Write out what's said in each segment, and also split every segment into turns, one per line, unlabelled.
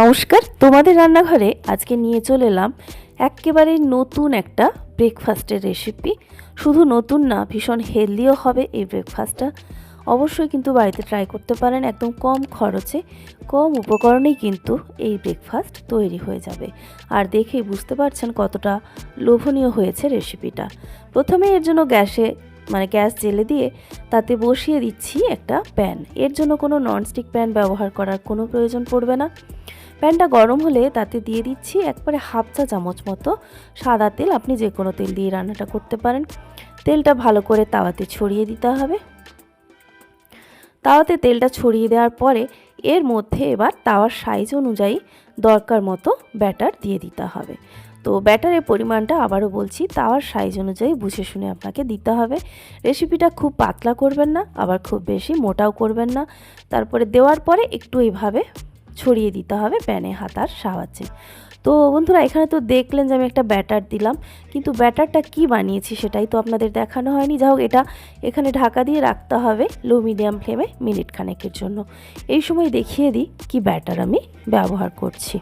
নমস্কার, তোমাদের রান্নাঘরে আজকে নিয়ে চলে এলাম একেবারে নতুন একটা ব্রেকফাস্টের রেসিপি শুধু নতুন না, ভীষণ হেলদিও হবে এই ব্রেকফাস্টটা অবশ্যই কিন্তু বাড়িতে ট্রাই করতে পারেন, একদম কম খরচে, কম উপকরণেই কিন্তু এই ব্রেকফাস্ট তৈরি হয়ে যাবে। আর দেখেই বুঝতে পারছেন কতটা লোভনীয় হয়েছে রেসিপিটা প্রথমে এর জন্য গ্যাসে মানে গ্যাস জেলে দিয়ে তাতে বসিয়ে দিচ্ছি একটা প্যান এর জন্য কোনো ননস্টিক প্যান ব্যবহার করার কোনো প্রয়োজন পড়বে না। প্যানটা গরম হলে তাতে দিয়ে দিচ্ছি একবারে হাফ চা চামচ মতো সাদা তেল। আপনি যে কোনো তেল দিয়ে রান্নাটা করতে পারেন। তেলটা ভালো করে তাওয়াতে ছড়িয়ে দিতে হবে। তাওয়াতে তেলটা ছড়িয়ে দেওয়ার পরে এর মধ্যে এবার তাওয়ার সাইজ অনুযায়ী দরকার মতো ব্যাটার দিয়ে দিতে হবে। তো ব্যাটারের পরিমাণটা আবারও বলছি, তাওয়ার সাইজ অনুযায়ী বুঝে শুনে আপনাকে দিতে হবে। রেসিপিটা খুব পাতলা করবেন না, আবার খুব বেশি মোটাও করবেন না। তারপরে দেওয়ার পরে একটু এইভাবে ছড়িয়ে দিতে হবে প্যানে হাতার সাহায্যে। তো বন্ধুরা, এখানে তো দেখলেন যে আমি একটা ব্যাটার দিলাম, কিন্তু ব্যাটারটা কি বানিয়েছি সেটাই তো আপনাদের দেখানো হয়নি। যা হোক, এটা এখানে ঢাকা দিয়ে রাখতে হবে লো মিডিয়াম ফ্লেমে মিনিট খানেকের জন্য। এই সময় দেখিয়ে দিই কি ব্যাটার আমি ব্যবহার করছি।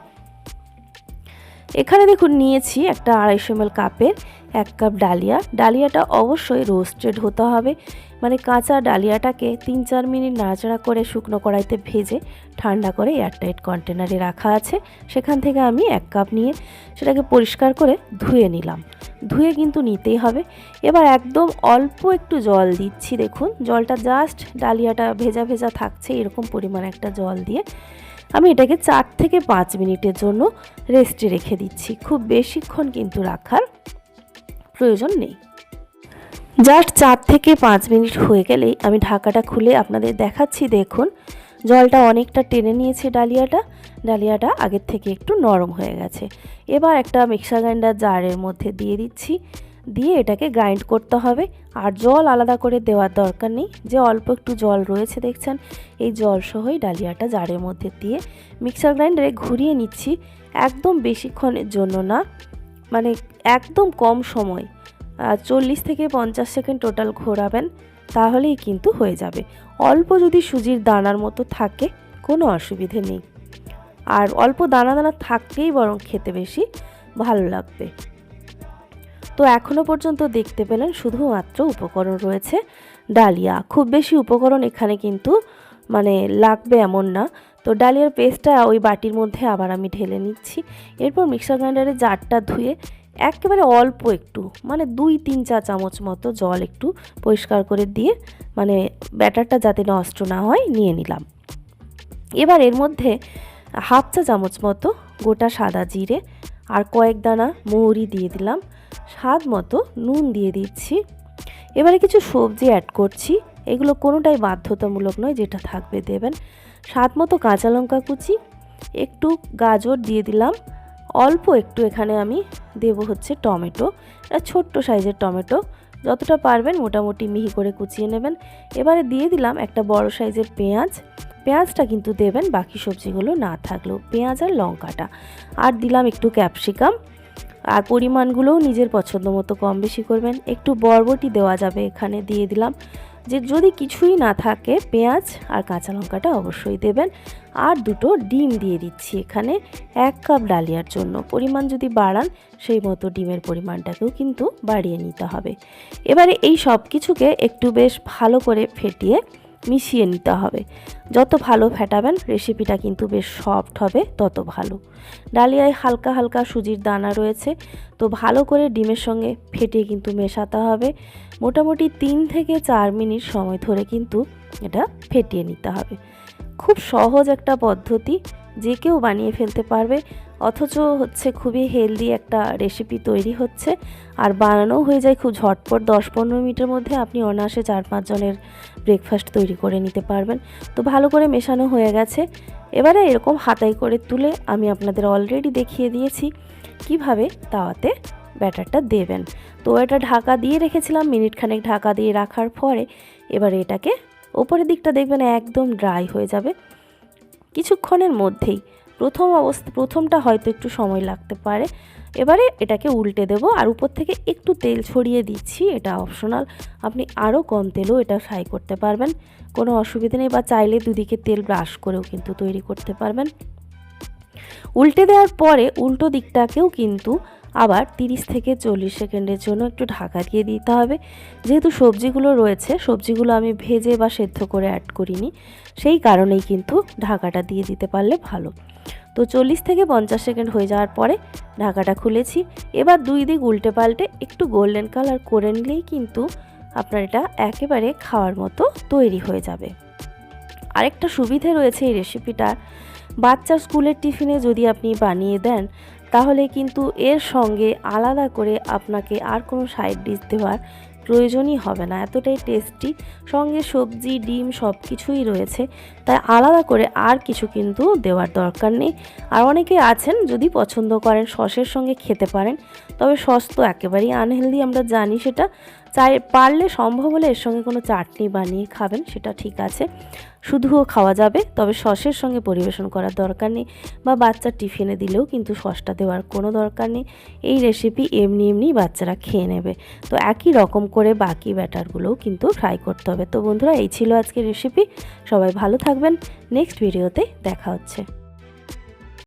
এখানে দেখুন, নিয়েছি একটা আড়াইশো এম কাপের এক কাপ ডালিয়া। ডালিয়াটা অবশ্যই রোস্টেড হতে হবে। মানে কাঁচা ডালিয়াটাকে তিন চার মিনিট নাড়াচাড়া করে শুকনো কড়াইতে ভেজে ঠান্ডা করে এয়ারটাইট কন্টেনারে রাখা আছে। সেখান থেকে আমি এক কাপ নিয়ে সেটাকে পরিষ্কার করে ধুয়ে নিলাম। ধুয়ে কিন্তু নিতেই হবে। এবার একদম অল্প একটু জল দিচ্ছি, দেখুন। জলটা জাস্ট ডালিয়াটা ভেজা ভেজা থাকছে, এরকম পরিমাণ একটা জল দিয়ে। আমি এটাকে চার থেকে পাঁচ মিনিটের জন্য রেস্টে রেখে দিচ্ছি। খুব বেশিক্ষণ কিন্তু রাখার প্রয়োজন নেই। জাস্ট চার থেকে পাঁচ মিনিট হয়ে গেলেই আমি ঢাকাটা খুলে আপনাদের দেখাচ্ছি। দেখুন, জলটা অনেকটা টেনে নিয়েছে ডালিয়াটা। ডালিয়াটা আগের থেকে একটু নরম হয়ে গেছে। এবার একটা মিক্সার গ্রাইন্ডার জারের মধ্যে দিয়ে দিচ্ছি। দিয়ে এটাকে গ্রাইন্ড করতে হবে। আর জল আলাদা করে দেওয়ার দরকার নেই। যে অল্প একটু জল রয়েছে, দেখছেন? এই জল সহই ডালিয়াটা জারের মধ্যে দিয়ে মিক্সার গ্রাইন্ডারে ঘুরিয়ে নিচ্ছি। একদম বেশিক্ষণের জন্য না মানে একদম কম সময়। চল্লিশ থেকে পঞ্চাশ সেকেন্ড টোটাল ঘোরাবেন, তাহলেই কিন্তু হয়ে যাবে। অল্প যদি সুজির দানার মতো থাকে, কোনো অসুবিধে নেই। আর অল্প দানা দানা থাকলেই বরং খেতে বেশি ভালো লাগবে। তো এখনও পর্যন্ত দেখতে পেলেন শুধুমাত্র উপকরণ রয়েছে, ডালিয়া। খুব বেশি উপকরণ এখানে কিন্তু মানে লাগবে এমন না। তো ডালিয়ার পেস্টটা ওই বাটির মধ্যে আবার আমি ঢেলে নিচ্ছি। এরপর মিক্সার গ্রাইন্ডারে জারটা ধুয়ে একেবারে অল্প একটু মানে দুই তিন চা চামচ মতো জল একটু পরিষ্কার করে দিয়ে মানে ব্যাটারটা যাতে নষ্ট না হয়, নিয়ে নিলাম। এবার এর মধ্যে হাফ চা চামচ মতো গোটা সাদা জিরে আর কয়েক দানা মৌরি দিয়ে দিলাম। স্বাদ মতো নুন দিয়ে দিচ্ছি। এবারে কিছু সবজি অ্যাড করছি। এগুলো কোনোটাই বাধ্যতামূলক নয়, যেটা থাকবে দেবেন। স্বাদ মতো কাঁচা লঙ্কা কুচি, একটু গাজর দিয়ে দিলাম। অল্প একটু এখানে আমি দেব হচ্ছে টমেটো, এটা ছোট্ট সাইজের টমেটো, যতটা পারবেন মোটামুটি মিহি করে কুচিয়ে নেবেন। এবারে দিয়ে দিলাম একটা বড় সাইজের পেঁয়াজ, পেঁয়াজটা কিন্তু দেবেন, বাকি সবজিগুলো না থাকলেও পেঁয়াজ আর লঙ্কাটা। আর দিলাম একটু ক্যাপসিকাম, আর পরিমাণগুলোও নিজের পছন্দ মতো কম বেশি করবেন। একটু বরবটি দেওয়া যাবে এখানে, দিয়ে দিলাম যে যদি কিছুই না থাকে, পেঁয়াজ আর কাঁচা লঙ্কাটা অবশ্যই দেবেন। আর দুটো ডিম দিয়ে দিচ্ছি এখানে এক কাপ ডালিয়ার জন্য। পরিমাণ যদি বাড়ান, সেই মতো ডিমের পরিমাণটাকেও কিন্তু বাড়িয়ে নিতে হবে। এবারে এই সব কিছুকে একটু বেশ ভালো করে ফেটিয়ে মিশিয়ে নিতে হবে। যত ভালো ফেটাবেন রেসিপিটা কিন্তু বেশ সফট হবে তত ভালো। ডালিয়ায় হালকা হালকা সুজির দানা রয়েছে, তো ভালো করে ডিমের সঙ্গে ফেটিয়ে কিন্তু মেশাতে হবে। মোটামুটি তিন থেকে চার মিনিট সময় ধরে কিন্তু এটা ফেটিয়ে নিতে হবে। খুব সহজ একটা পদ্ধতি, যে কেউ বানিয়ে ফেলতে পারবে। অথচ হচ্ছে খুবই হেলদি একটা রেসিপি তৈরি হচ্ছে। আর বানানোও হয়ে যায় খুব ঝটপট, দশ পনেরো মিনিটের মধ্যে আপনি অনায়াসে চার পাঁচজনের ব্রেকফাস্ট তৈরি করে নিতে পারবেন। তো ভালো করে মেশানো হয়ে গেছে। এবারে এরকম হাতাই করে তুলে আমি আপনাদের অলরেডি দেখিয়ে দিয়েছি কীভাবে তাওয়াতে ব্যাটারটা দেবেন। তো এটা ঢাকা দিয়ে রেখেছিলাম, মিনিট খানেক ঢাকা দিয়ে রাখার পরে এবারে এটাকে ওপরের দিকটা দেখবেন একদম ড্রাই হয়ে যাবে। কিছুক্ষণের মধ্যেই প্রথম অবস্থা, প্রথমটা হয়তো একটু সময় লাগতে পারে। এবারে এটাকে উল্টে দেব আর উপর থেকে একটু তেল ছড়িয়ে দিচ্ছি। এটা অপশনাল আপনি আরও কম তেলও এটা ফ্রাই করতে পারবেন। কোনো অসুবিধা নেই বা চাইলে দুদিকে তেল ব্রাশ করেও কিন্তু তৈরি করতে পারবেন। উল্টে দেওয়ার পরে উল্টো দিকটাকেও কিন্তু আবার 30 থেকে চল্লিশ সেকেন্ডের জন্য একটু ঢাকা দিয়ে দিতে হবে। যেহেতু সবজিগুলো রয়েছে, সবজিগুলো আমি ভেজে বা সেদ্ধ করে অ্যাড করিনি, সেই কারণেই কিন্তু ঢাকাটা দিয়ে দিতে পারলে ভালো। তো চল্লিশ থেকে পঞ্চাশ সেকেন্ড হয়ে যাওয়ার পরে ঢাকাটা খুলেছি। এবার দুই দিক উল্টে পাল্টে একটু গোল্ডেন কালার করে নিলেই কিন্তু আপনার এটা একেবারে খাওয়ার মতো তৈরি হয়ে যাবে। আরেকটা সুবিধে রয়েছে এই রেসিপিটা বাচ্চার স্কুলের টিফিনে যদি আপনি বানিয়ে দেন, তাহলে কিন্তু এর সঙ্গে আলাদা করে আপনাকে আর কোনো সাইড ডিশ দেওয়ার প্রয়োজনই হবে না, এতটাই টেস্টি সঙ্গে সবজি, ডিম সব কিছুই রয়েছে। তাই আলাদা করে আর কিছু কিন্তু দেওয়ার দরকার নেই। আর অনেকে আছেন যদি পছন্দ করেন, সসের সঙ্গে খেতে পারেন। তবে সস তো একেবারেই আনহেলদি আমরা জানি সেটা। চাই, পারলে সম্ভব হলে এর সঙ্গে কোনো চাটনি বানিয়ে খাবেন, সেটা ঠিক আছে। শুধুও খাওয়া যাবে, তবে সসের সঙ্গে পরিবেশন করার দরকার নেই বা বাচ্চার টিফিনে দিলেও কিন্তু সসটা দেওয়ার কোনো দরকার নেই। এই রেসিপি এমনি এমনি বাচ্চারা খেয়ে নেবে। তো একই রকম করে বাকি ব্যাটারগুলোও কিন্তু ফ্রাই করতে হবে। তো বন্ধুরা, এই ছিল আজকের রেসিপি সবাই ভালো থাকবেন। নেক্সট ভিডিওতে দেখা হচ্ছে।